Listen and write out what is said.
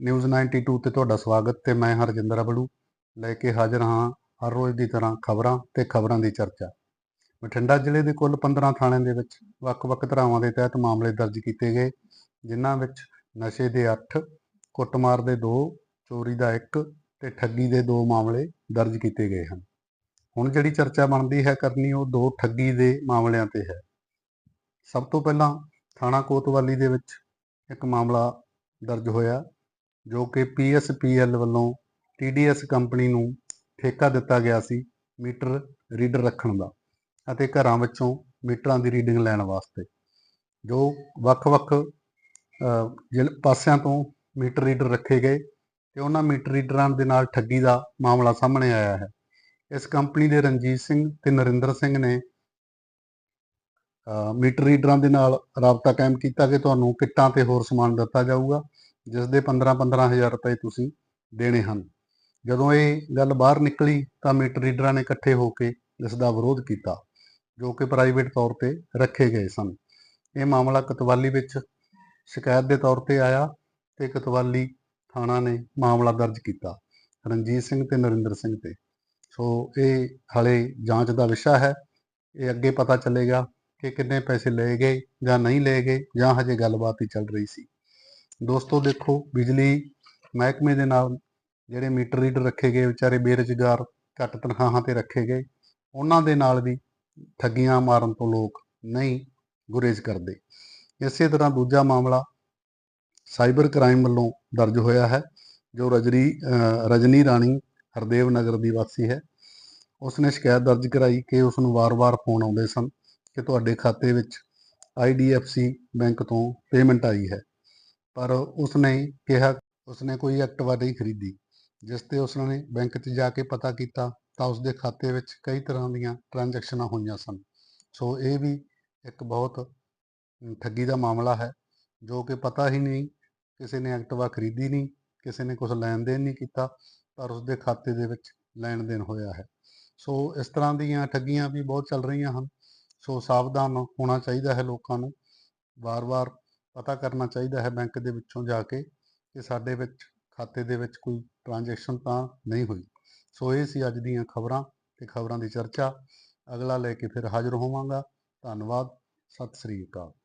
News 92 ਤੇ ਤੁਹਾਡਾ ਸਵਾਗਤ ਤੇ ਮੈਂ ਹਰਜਿੰਦਰ ਅਬੜੂ ਲੈ ਕੇ ਹਾਜ਼ਰ ਹਾਂ ਹਰ ਰੋਜ਼ ਦੀ ਤਰ੍ਹਾਂ ਖਬਰਾਂ ਤੇ ਖਬਰਾਂ ਦੀ ਚਰਚਾ। ਬਠਿੰਡਾ ਜ਼ਿਲ੍ਹੇ ਦੇ ਕੁੱਲ 15 ਥਾਣਿਆਂ ਦੇ ਵਿੱਚ ਵੱਖ-ਵੱਖ ਧਰਾਵਾਂ ਦੇ ਤਹਿਤ ਮਾਮਲੇ ਦਰਜ ਕੀਤੇ ਗਏ, ਜਿਨ੍ਹਾਂ ਵਿੱਚ ਨਸ਼ੇ ਦੇ 8 ਕੁੱਟਮਾਰ ਦੇ 2 ਚੋਰੀ ਦਾ 1 ਤੇ ਠੱਗੀ ਦੇ 2 ਮਾਮਲੇ ਦਰਜ ਕੀਤੇ ਗਏ ਹਨ। ਹੁਣ ਜਿਹੜੀ ਚਰਚਾ ਬਣਦੀ ਹੈ ਕਰਨੀ ਉਹ ਦੋ ਠੱਗੀ ਦੇ ਮਾਮਲਿਆਂ ਤੇ ਹੈ। ਸਭ ਤੋਂ ਪਹਿਲਾਂ ਥਾਣਾ ਕੋਤਵਾਲੀ ਦੇ ਵਿੱਚ ਇੱਕ ਮਾਮਲਾ ਦਰਜ ਹੋਇਆ। ਜੋ ਕਿ ਪੀਐਸਪੀਐਲ ਵੱਲੋਂ ਟੀਡੀਐਸ ਕੰਪਨੀ ਨੂੰ ਠੇਕਾ ਦਿੱਤਾ ਗਿਆ ਸੀ ਮੀਟਰ ਰੀਡਰ ਰੱਖਣ ਦਾ ਅਤੇ ਘਰਾਂ ਵਿੱਚੋਂ ਮੀਟਰਾਂ ਦੀ ਰੀਡਿੰਗ ਲੈਣ ਵਾਸਤੇ ਜੋ ਵੱਖ-ਵੱਖ ਅ, ਜ਼ਿਲ੍ਹ ਪਾਸਿਆਂ ਤੋਂ ਮੀਟਰ ਰੀਡਰ ਰੱਖੇ ਗਏ ਤੇ ਉਹਨਾਂ ਮੀਟਰ ਰੀਡਰਾਂ ਦੇ ਨਾਲ ਠੱਗੀ ਦਾ ਮਾਮਲਾ ਸਾਹਮਣੇ ਆਇਆ ਹੈ। ਇਸ ਕੰਪਨੀ ਦੇ ਰਣਜੀਤ ਸਿੰਘ ਤੇ ਨਰਿੰਦਰ ਸਿੰਘ ਨੇ ਮੀਟਰ ਰੀਡਰਾਂ ਦੇ ਨਾਲ ਰਾਬਤਾ ਕਾਇਮ ਕੀਤਾ ਕਿ ਤੁਹਾਨੂੰ ਕਿੱਟਾਂ ਤੇ ਹੋਰ ਸਮਾਨ ਦਿੱਤਾ ਜਾਊਗਾ। ਜਿਸ ਦੇ 15-15 ਹਜ਼ਾਰ ਰੁਪਏ ਤੁਸੀਂ ਦੇਣੇ ਹਨ। ਜਦੋਂ ਇਹ ਗੱਲ ਬਾਹਰ ਨਿਕਲੀ ਤਾਂ ਮੀਟਰ ਰੀਡਰਾਂ ਨੇ ਇਕੱਠੇ ਹੋ ਕੇ ਇਸ ਦਾ ਵਿਰੋਧ ਕੀਤਾ, ਜੋ ਕਿ ਪ੍ਰਾਈਵੇਟ ਤੌਰ ਤੇ ਰੱਖੇ ਗਏ ਸਨ। ਇਹ ਮਾਮਲਾ ਕਤਵਾਲੀ ਵਿੱਚ ਸ਼ਿਕਾਇਤ ਦੇ ਤੌਰ ਤੇ ਆਇਆ ਤੇ ਕਤਵਾਲੀ ਥਾਣਾ ਨੇ ਮਾਮਲਾ ਦਰਜ ਕੀਤਾ, ਰਣਜੀਤ ਸਿੰਘ ਤੇ ਨਰਿੰਦਰ ਸਿੰਘ ਤੇ। ਸੋ ਇਹ ਹਲੇ ਜਾਂਚ ਦਾ ਵਿਸ਼ਾ ਹੈ। ਇਹ ਅੱਗੇ ਪਤਾ ਚੱਲੇਗਾ ਕਿ ਕਿੰਨੇ ਪੈਸੇ ਲਏ ਗਏ ਜਾਂ ਨਹੀਂ ਲਏ ਗਏ ਜਾਂ ਹਜੇ ਗੱਲਬਾਤ ਹੀ ਚੱਲ ਰਹੀ ਸੀ। ਦੋਸਤੋ ਦੇਖੋ, ਬਿਜਲੀ ਮਹਿਕਮੇ ਦੇ ਨਾਲ ਜਿਹੜੇ ਮੀਟਰ ਰੀਡਰ ਰੱਖੇ ਗਏ, ਵਿਚਾਰੇ ਬੇਰੁਜ਼ਗਾਰ, ਘੱਟ ਤਨਖਾਹਾਂ ਤੇ ਰੱਖੇ ਗਏ, ਉਹਨਾਂ ਦੇ ਨਾਲ ਵੀ ਠੱਗੀਆਂ ਮਾਰਨ ਤੋਂ ਲੋਕ ਨਹੀਂ ਗੁਰੇਜ਼ ਕਰਦੇ। ਇਸੇ ਤਰ੍ਹਾਂ ਦੂਜਾ ਮਾਮਲਾ ਸਾਈਬਰ ਕ੍ਰਾਈਮ ਵੱਲੋਂ ਦਰਜ ਹੋਇਆ ਹੈ, ਜੋ ਰਜਰੀ ਅਹ, ਰਜਨੀ ਰਾਣੀ ਹਰਦੇਵ ਨਗਰ ਦੀ ਵਾਸੀ ਹੈ। ਉਸਨੇ ਸ਼ਿਕਾਇਤ ਦਰਜ ਕਰਾਈ ਕਿ ਉਸ ਨੂੰ ਵਾਰ-ਵਾਰ ਫੋਨ ਆਉਂਦੇ ਸਨ ਕਿ ਤੁਹਾਡੇ ਖਾਤੇ ਵਿੱਚ IDFC ਬੈਂਕ ਤੋਂ ਪੇਮੈਂਟ ਆਈ ਹੈ। ਪਰ ਉਸਨੇ ਕਿਹਾ, ਉਸਨੇ ਕੋਈ ਐਕਟਿਵਾ ਨਹੀਂ ਖਰੀਦੀ। ਜਿਸ ਤੇ ਉਸਨੇ ਬੈਂਕ 'ਚ ਜਾ ਕੇ ਪਤਾ ਕੀਤਾ, ਤਾਂ ਉਸਦੇ ਖਾਤੇ ਵਿੱਚ ਕਈ ਤਰ੍ਹਾਂ ਦੀਆਂ ਟ੍ਰਾਂਜੈਕਸ਼ਨਾਂ ਹੋਈਆਂ ਸਨ। ਸੋ ਇਹ ਵੀ ਇੱਕ ਬਹੁਤ ਠੱਗੀ ਦਾ ਮਾਮਲਾ ਹੈ, ਜੋ ਕਿ ਪਤਾ ਹੀ ਨਹੀਂ, ਕਿਸੇ ਨੇ ਐਕਟਿਵਾ ਖਰੀਦੀ ਨਹੀਂ, ਕਿਸੇ ਨੇ ਕੁਝ ਲੈਣ ਦੇਣ ਨਹੀਂ ਕੀਤਾ, ਪਰ ਉਸਦੇ ਖਾਤੇ ਦੇ ਵਿੱਚ ਲੈਣ ਦੇਣ ਹੋਇਆ ਹੈ। ਸੋ ਇਸ ਤਰ੍ਹਾਂ ਦੀਆਂ ਠੱਗੀਆਂ ਵੀ ਬਹੁਤ ਚੱਲ ਰਹੀਆਂ ਹਨ। ਸੋ ਸਾਵਧਾਨ ਹੋਣਾ ਚਾਹੀਦਾ ਹੈ ਲੋਕਾਂ ਨੂੰ। ਵਾਰ-ਵਾਰ ਪਤਾ ਕਰਨਾ ਚਾਹੀਦਾ ਹੈ ਬੈਂਕ ਦੇ ਵਿੱਚੋਂ ਜਾ ਕੇ ਕਿ ਸਾਡੇ ਵਿੱਚ, ਖਾਤੇ ਦੇ ਵਿੱਚ ਕੋਈ ਟ੍ਰਾਂਜੈਕਸ਼ਨ ਤਾਂ ਨਹੀਂ ਹੋਈ। ਸੋ ਇਹ ਸੀ ਅੱਜ ਦੀਆਂ ਖਬਰਾਂ ਤੇ ਖਬਰਾਂ ਦੀ ਚਰਚਾ। ਅਗਲਾ ਲੈ ਕੇ ਫਿਰ ਹਾਜ਼ਰ ਹੋਵਾਂਗਾ। ਧੰਨਵਾਦ। ਸਤਿ ਸ੍ਰੀ ਅਕਾਲ।